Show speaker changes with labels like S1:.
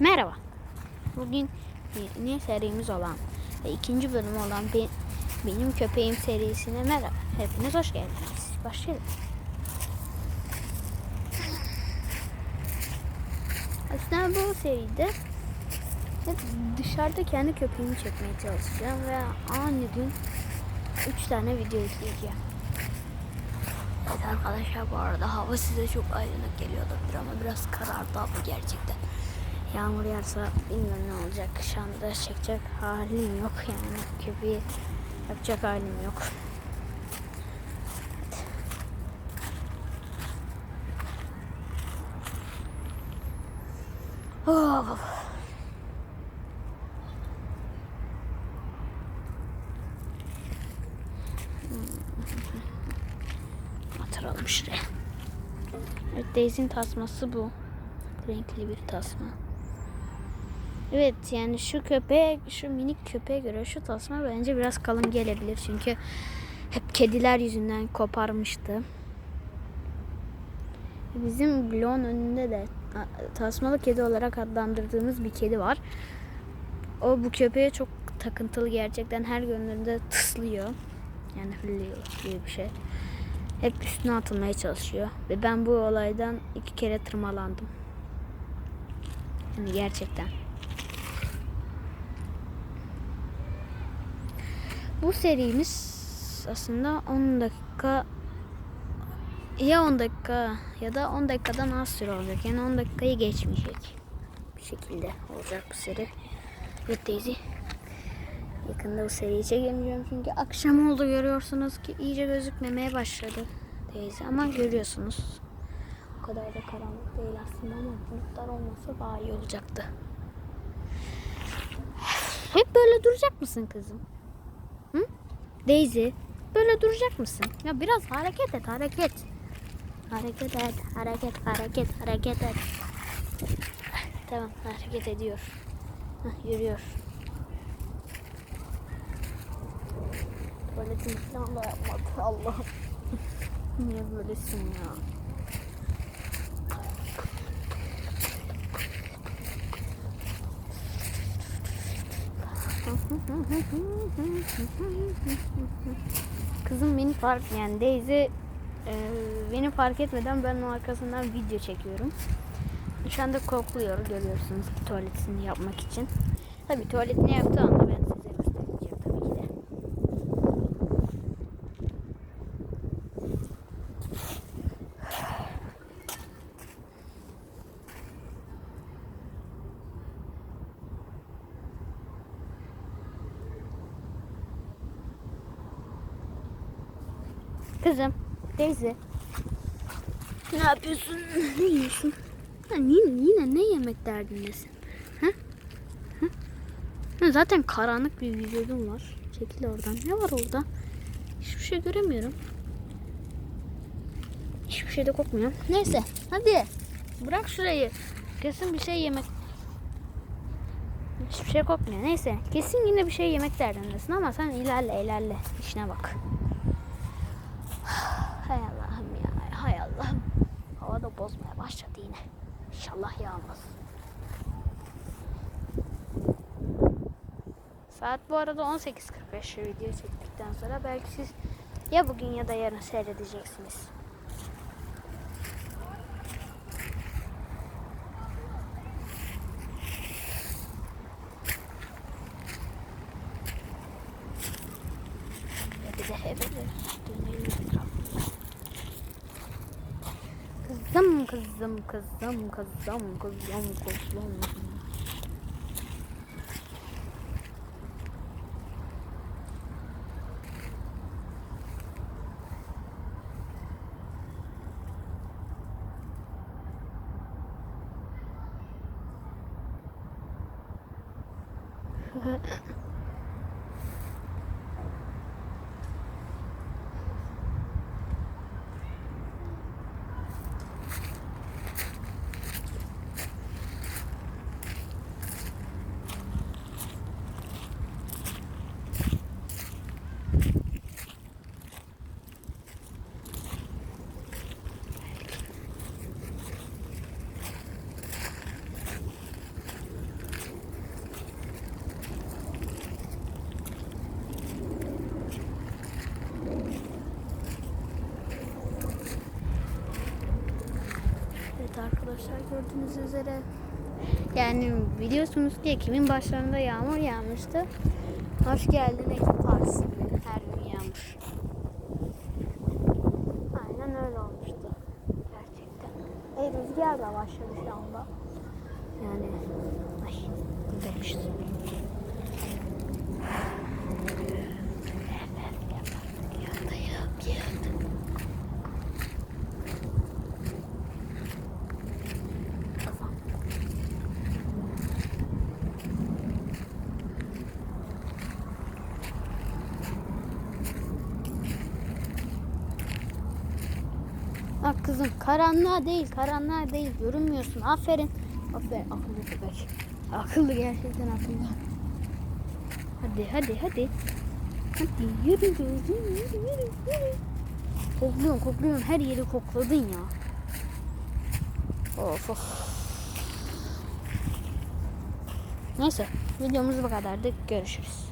S1: Merhaba. Bugün yeni serimiz olan ve ikinci bölüm olan Be- Benim Köpeğim serisine merhaba. Hepiniz hoş geldiniz. Başlayalım. Aslında bu seride hep dışarıda kendi köpeğimi çekmeye çalışacağım ve aynı gün 3 tane video izleyeceğim. Evet arkadaşlar bu arada hava size çok aydınlık geliyor olabilir ama biraz karardı hava gerçekten. Yağmur yağarsa bilmiyorum ne olacak. Şu anda çekecek halim yok yani. Köpeği yapacak halim yok. Oh. Atıralım şuraya. Evet Daisy'nin tasması bu. Renkli bir tasma. Evet yani şu köpeğe, şu minik köpeğe göre şu tasma bence biraz kalın gelebilir. Çünkü hep kediler yüzünden koparmıştı. Bizim bloğun önünde de tasmalı kedi olarak adlandırdığımız bir kedi var. O bu köpeğe çok takıntılı gerçekten her gördüğünde tıslıyor. Yani hırlıyor gibi bir şey. Hep üstüne atılmaya çalışıyor. Ve ben bu olaydan iki kere tırmalandım. Yani gerçekten. Bu serimiz aslında 10 dakika ya 10 dakika ya da 10 dakikadan az süre olacak. Yani 10 dakikayı geçmeyecek. Bir şekilde olacak bu seri. Evet Daisy. Yakında bu seriyi çekemeyeceğim çünkü akşam oldu görüyorsunuz ki iyice gözükmemeye başladı Daisy ama görüyorsunuz. O kadar da karanlık değil aslında ama bulutlar olmasa daha iyi olacaktı. Hep böyle duracak mısın kızım? Daisy, böyle duracak mısın? Ya biraz hareket et, hareket. Hareket et, hareket, hareket, hareket et. Tamam, hareket ediyor. Hah, yürüyor. Tuvaletini falan da. Allah'ım. Niye böylesin ya? Kızım beni fark yani Daisy e, beni fark etmeden ben onun arkasından video çekiyorum. Şu anda kokluyor görüyorsunuz tuvaletini yapmak için. Tabi tuvaletini yaptığı anda ben size göstereceğim tabii ki de. Kızım, Daisy. Ne yapıyorsun? Ne yiyorsun? Ha, yine, yine ne yemek derdindesin? Ha? Ha? Zaten karanlık bir vücudun var. Çekil oradan. Ne var orada? Hiçbir şey göremiyorum. Hiçbir şey de kokmuyor. Neyse, hadi. Bırak şurayı. Kesin bir şey yemek. Hiçbir şey kokmuyor. Neyse, kesin yine bir şey yemek derdindesin ama sen ilerle ilerle. İşine bak. Hay Allah'ım ya. Hay Allah'ım. Hava da bozmaya başladı yine. İnşallah yağmaz. Saat bu arada 18.45 video çektikten sonra belki siz ya bugün ya da yarın seyredeceksiniz. kızım kızım kızım kızım kızım. arkadaşlar gördüğünüz üzere. Yani biliyorsunuz ki Ekim'in başlarında yağmur yağmıştı. Hoş geldin Ekim Partisi. Her gün yağmur. Aynen öyle olmuştu. Gerçekten. E rüzgar da başladı şu anda. Yani ay buradaymışız. Kızım karanlığa değil karanlığa değil görünmüyorsun aferin. Aferin akıllı köpek. Akıllı gerçekten akıllı. Hadi hadi hadi. Hadi yürü yürü yürü yürü yürü. Kokluyorsun kokluyorsun her yeri kokladın ya. Of of. Neyse videomuz bu kadardı. Görüşürüz.